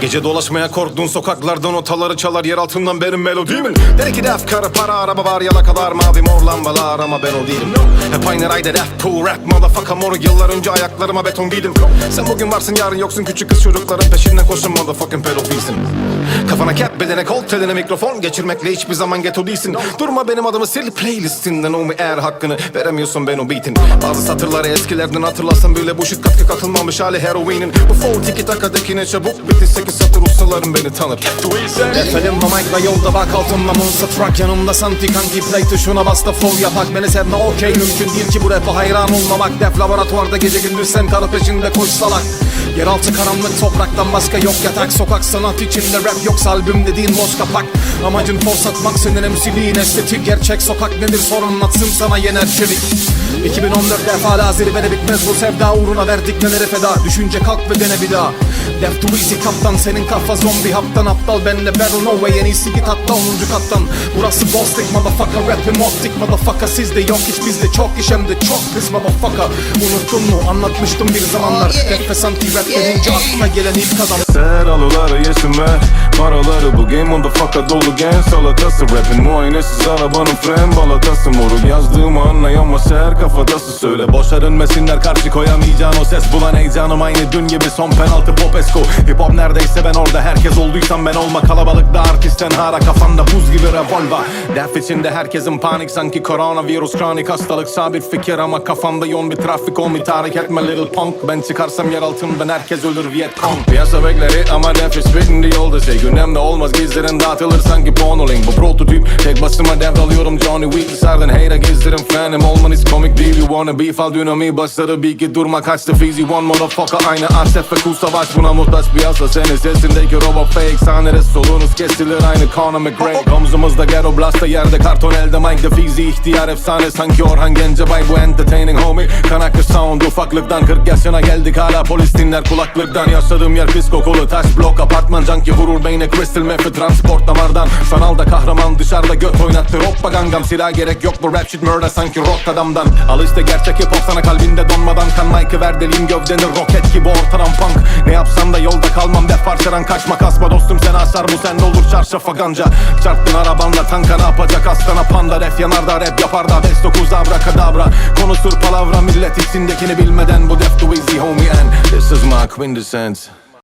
Gece dolaşmaya korktuğun sokaklardan otaları çalar yer altından benim melodimin Der ki def karı para araba var yalakalar mavi mor lambalar ama ben o değilim. Hep aynı rayda def cool rap motherfucker moru yıllar önce ayaklarıma beton giydim. Sen bugün varsın yarın yoksun küçük kız çocukların peşinden koşun motherfucking pedofilsin Kafana cap bedene kol teline mikrofon geçirmekle hiçbir zaman ghetto değilsin. Durma benim adımı sil playlistinden o mu eğer hakkını veremiyorsun ben o beatin. Bazı satırları eskilerden hatırlasın böyle bu shit katkı katılmamış hali heroinin. Bu flow tiki takadakine çabuk bitti sekiz satır ustalarım beni tanır. Efendim mic'la yolda bak altımda monster truck yanımda santi kanki play tuşuna bas da flow yapak. Beni sevme okey mümkün değil ki bu rap'e hayran olmamak. Def laboratuvarda gece gündüz sen karı peşinde koş salak. Yeraltı karanlık topraktan başka yok yatak Sokak sanat içinde rap yoksa albüm dediğin boş kapak. Amacın force atmak senin MC'liğin estetik Gerçek sokak nedir sor anlatsın sana yener çevik. 2014 defa zirvede bitmez bu sevda uğruna verdik neleri feda? Düşünce kalk ve dene bir daha. Left to easy kaptan senin kafa zombi haptan aptal. Benle battle no way en iyisi git atla 10. kattan. Burası Bostik motherfucker rap'i mostik motherfucker? Sizde yok hiç bizde çok iş hem de çok pis motherfucker. Unuttun mu? Anlatmıştım bir zamanlar. Rap ve santi rap denince aklına gelen ilk adam. Seralıları yeşime Paraları bu game motherfucker dolu gen salatası. Rapin muayenesiz arabanın fren balatası. Moru yazdığımı anlayamaz her kafadası. Söyle boşa dönmesinler karşı koyamayacağın o ses. Bulan heyecanım aynı dün gibi son penaltı popesko Hip hop neredeyse ben orada herkes olduysam ben olma. Kalabalıkta artistten hara kafanda buz gibi revolver. Def içinde herkesin panik sanki koronavirüs kronik hastalık sabit fikir ama kafamda yoğun bir trafik on bir tahrik etme little punk? Ben çıkarsam yer altından herkes ölür Vietcong Piyasa bekleri ama def is spitting the older şey Gündemde olmaz gizlerin dağıtılır sanki pornoling Bu prototip tek basıma devralıyorum Johnny Week Dışarıdan hater gezdiririm fanim olman komik değil. You wanna beef al dünami başları bir ki durma kaçtı fizi One motherfucker. Aynı Arsef ve Kul Savaş buna muhtaç piyasa Senin sesindeki robot fake sahnede solunuz kesilir aynı Conor McGregor. Omzumuzda ghetto blasta yerde karton elde mic de fizi ihtiyar efsane sanki Orhan Gencebay bu entertaining homie. Kanaklı sound ufaklıktan 40 yaşına geldik hala polis dinler kulaklıktan. Yaşadığım yer pis kokulu taş blok apartman Canki vurur beyne crystal meth transport damardan. Sanalda kahraman dışarıda göt oynattı Roppagangam silah gerek yok bu rap shit murder sanki Rotterdam'dan Al işte gerçek hip hop sana kalbinde donmadan kan. Mic'ı ver deliyim gövdeni roket gibi ortadan punk Ne yapsam da yolda kalmam def parçadan kaçma. Kasma dostum sen asar bu sende olur. Çarşafa ganca Çarptın arabanla tanka ne yapacak? Aslana panda ref yanar da rap yapar da 5-9 abra kadabra Konuşur palavra millet içindekini bilmeden. Bu def too easy homie and This is my quintessence